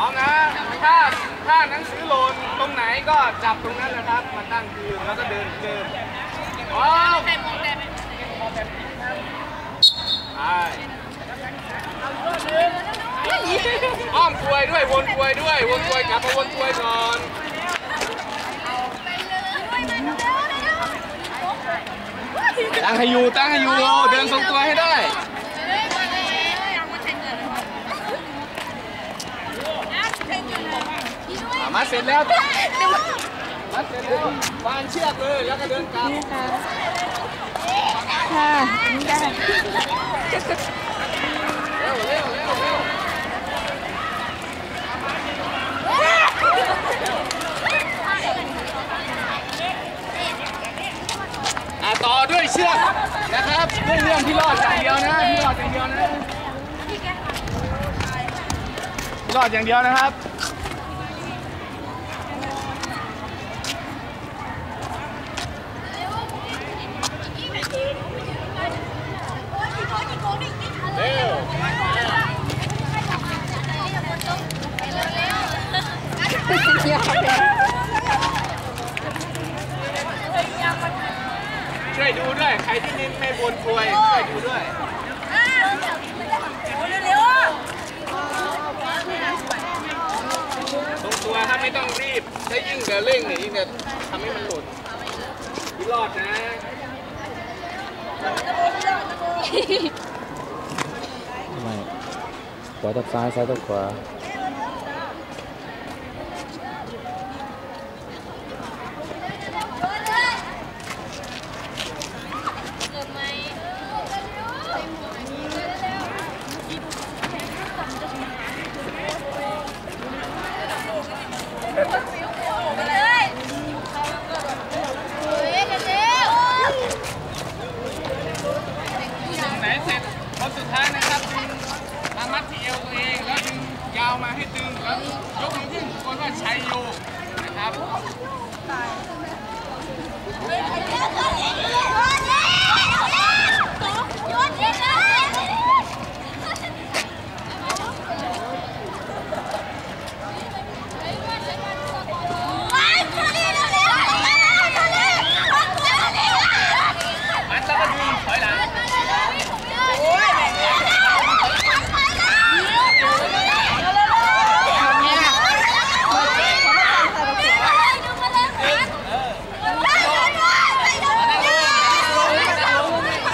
พร้อมนะถ้าถ้าหนังสือหล่นตรงไหนก็จับตรงนั้นนะครับ มาตั้งคืนแล้วก็เดินเดินพร้อมไปอ้อมกลวยด้วยวนกลวยด้วยวนกลวยกลับมาวนกลวยก่อนตั้งให้อยู่ตั้งให้อยู่เดินทรงตัวให้ได้ อะ มาเสร็จแล้วมาเสร็จแล้ววางเชือกเลยแล้วก็เดินกลับค่ะค่ะนี่ได้เร็วเร็วเร็วเร็วต่อด้วยเชือกนะครับด้วยเรื่องที่รอดอย่างเดียวนะที่รอดอย่างเดียวนะรอดอย่างเดียวนะครับ เกี่ยวกับช่วยดูด้วย ใครที่นินไม่บนกลวยช่วยดูด้วยตรงตัวถ้าไม่ต้องรีบถ้ายิ่งเดี๋ยวเร่งเนี่ยยิ่งจะทำให้มันหลุดพี่รอดนะไม่ขวาทับซ้ายซ้ายทับขวา ไหนเสร็จคนสุด ท้ายนะครับดึงมามัดที่เอวตัวเองแล้วดึงยาวมาให้ตึงแล้วยกมือขึ้นคนว่าชัยโยนะครับ มัดแล้วก็ดึงถอยหลัง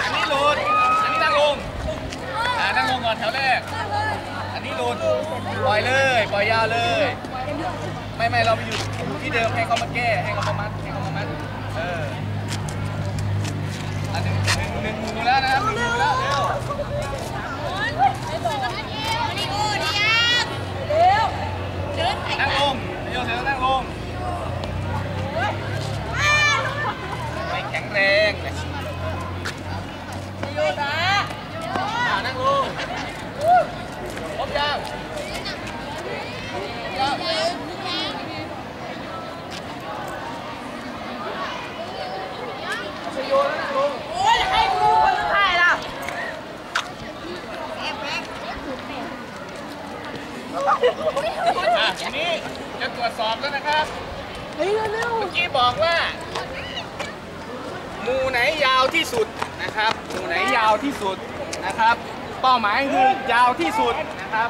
อันนี้หลุด อันนี้นั่งลง อ่านั่งลงก่อนแถวแรก อันนี้ห ลุดปล่อยเลยปล่อยยาวเลย ไม่ไม่เราไปอยู่ที่เดิมให้เขามาแก้ให้เขามามัดให้เขามามัด เอออันหนึ่งหนึ่งหนึ่งหมูแล้วนะครับหนึ่งหมูแล้วเร็ว นั่งลงนายโยเสร็จแล้วนั่งลง ไม่แข็งแรงเลยอ่านั่งลงครบยังชโยแล้วนั่งลง อะทีนี้จะตรวจสอบแล้วนะครับ เฮ้ยเร็วเมื่อกี้บอกว่า หมู่ไหนยาวที่สุดนะครับ หมู่ไหนยาวที่สุดนะครับ เป้าหมายคือยาวที่สุดนะครับ